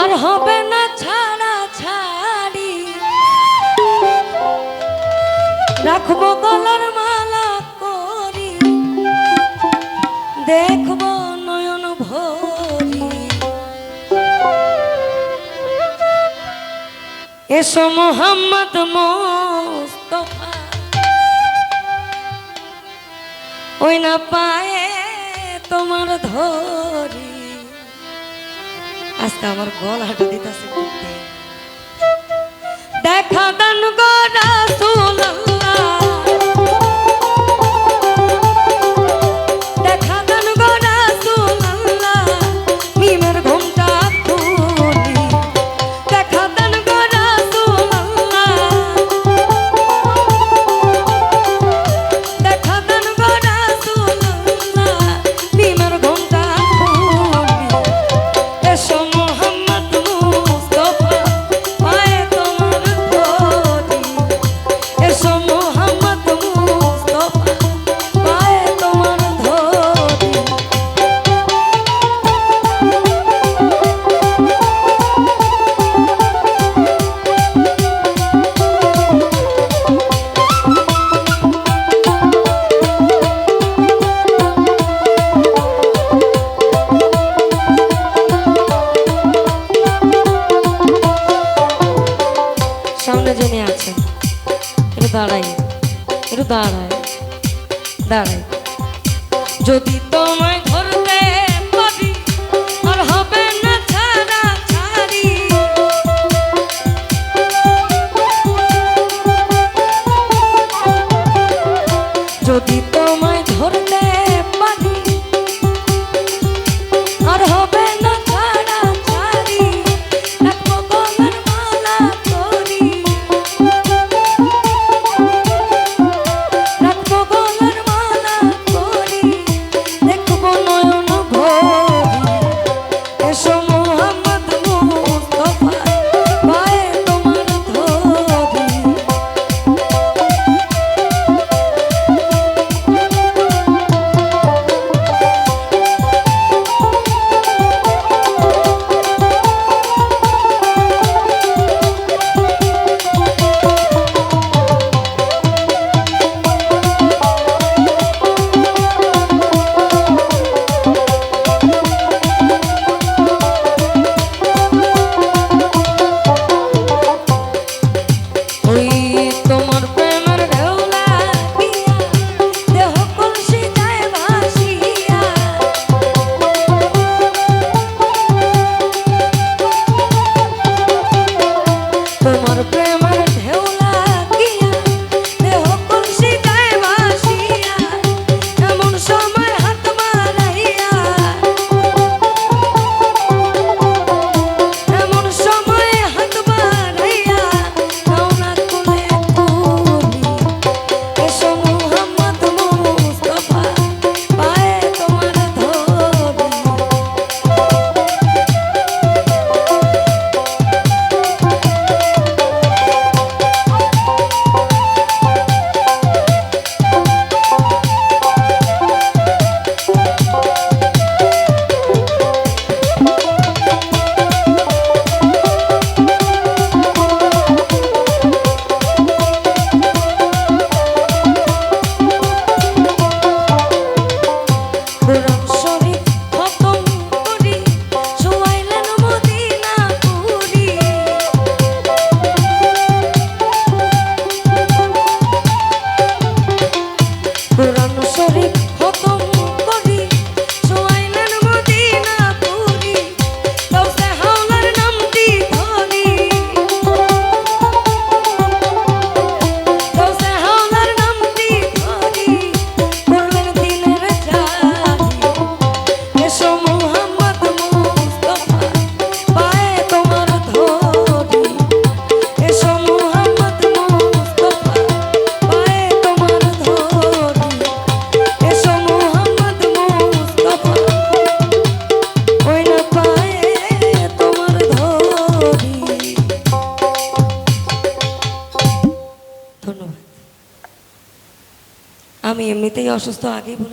আর হবে না ছাড়া ছাড়ি। রাখব গলার মালা করি দেখব নয়ন ভরি। এসো মোহাম্মদ মোস্তফা, ওই না পায়ে তোমার ধরি। আজকে আমার গলাটা দিতেছে দেখা দাঁড়ায় দাঁড়ায়। যদি তোমার তোরে খতম ধন্যবাদ। আমি এমনিতেই অসুস্থ আগেই বলেছি।